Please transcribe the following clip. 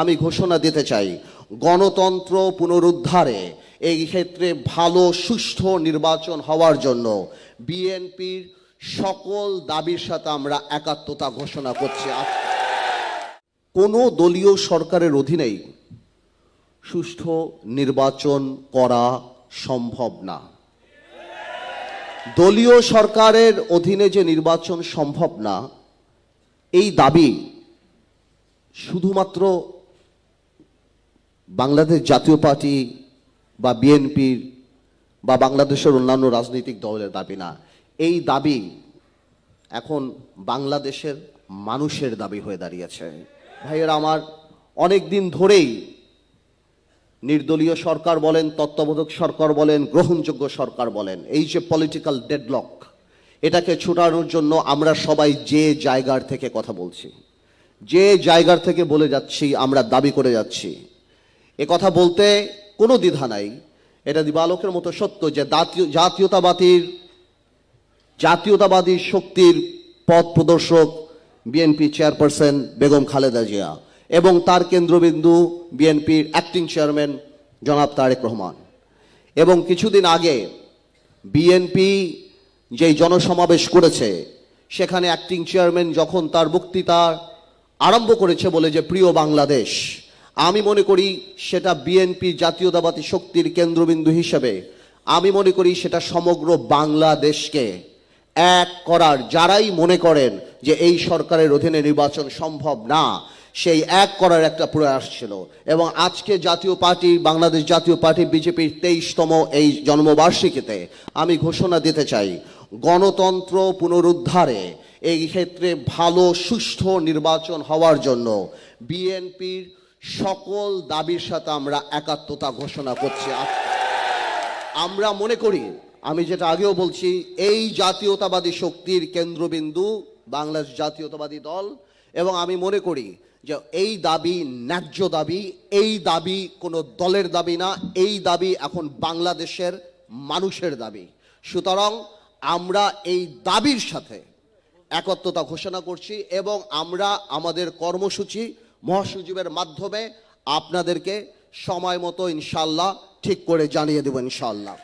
আমি ঘোষণা দিতে চাই, গণতন্ত্র পুনরুদ্ধারে এই ক্ষেত্রে ভালো, সুষ্ঠু নির্বাচন হওয়ার জন্য বিএনপির সকল দাবির সাথে আমরা একাত্মতা ঘোষণা করছি। কোনো দলীয় সরকারের অধীনেই সুষ্ঠু নির্বাচন করা সম্ভব না। দলীয় সরকারের অধীনে যে নির্বাচন সম্ভব না, এই দাবি শুধুমাত্র বাংলাদেশ জাতীয় পার্টি বা বিএনপির বা বাংলাদেশের অন্যান্য রাজনৈতিক দলের দাবি না। এই দাবি এখন বাংলাদেশের মানুষের দাবি হয়ে দাঁড়িয়েছে। ভাইয়েরা, আমার অনেক দিন ধরেই নির্দলীয় সরকার বলেন, তত্ত্বাবধায়ক সরকার বলেন, গ্রহণযোগ্য সরকার বলেন, এই যে পলিটিক্যাল ডেডলক এটাকে ছুটানোর জন্য আমরা সবাই যে জায়গার থেকে কথা বলছি, যে জায়গার থেকে বলে যাচ্ছি, আমরা দাবি করে যাচ্ছি। এ কথা বলতে কোনো দ্বিধা নাই। এটা দিবালোকের মতো সত্য যে জাতীয় জাতীয়তাবাদীর জাতীয়তাবাদী শক্তির পথ প্রদর্শক বিএনপি চেয়ারপারসন বেগম খালেদা জিয়া এবং তার কেন্দ্রবিন্দু বিএনপির অ্যাক্টিং চেয়ারম্যান জনাব তারেক রহমান। এবং কিছুদিন আগে বিএনপি যেই জনসমাবেশ করেছে, সেখানে অ্যাক্টিং চেয়ারম্যান যখন তার বক্তৃতা আরম্ভ করেছে বলে যে প্রিয় বাংলাদেশ আমি মনে করি সেটা বিএনপি জাতীয়তাবাদী শক্তির কেন্দ্রবিন্দু হিসেবে। আমি মনে করি সেটা সমগ্র বাংলাদেশকে এক করার যারাই মনে করেন যে এই সরকারের অধীনে নির্বাচন সম্ভব না, সেই এক করার একটা প্রয়াস ছিল। এবং আজকে জাতীয় পার্টি, বাংলাদেশ জাতীয় পার্টি, বিজেপির তেইশতম এই জন্মবার্ষিকীতে আমি ঘোষণা দিতে চাই, গণতন্ত্র পুনরুদ্ধারে এই ক্ষেত্রে ভালো, সুষ্ঠু নির্বাচন হওয়ার জন্য বিএনপির সকল দাবির সাথে আমরা একাত্মতা ঘোষণা করছি। আমরা মনে করি, আমি যেটা আগেও বলছি, এই জাতীয়তাবাদী শক্তির কেন্দ্রবিন্দু বাংলাদেশ জাতীয়তাবাদী দল, এবং আমি মনে করি যে এই দাবি ন্যায্য দাবি, এই দাবি কোনো দলের দাবি না, এই দাবি এখন বাংলাদেশের মানুষের দাবি। সুতরাং আমরা এই দাবির সাথে একত্রতা ঘোষণা করছি, এবং আমরা আমাদের কর্মসূচি মহাসচিবের মাধ্যমে আপনাদেরকে সময় মতো ইনশাল্লাহ ঠিক করে জানিয়ে দেব ইনশাল্লাহ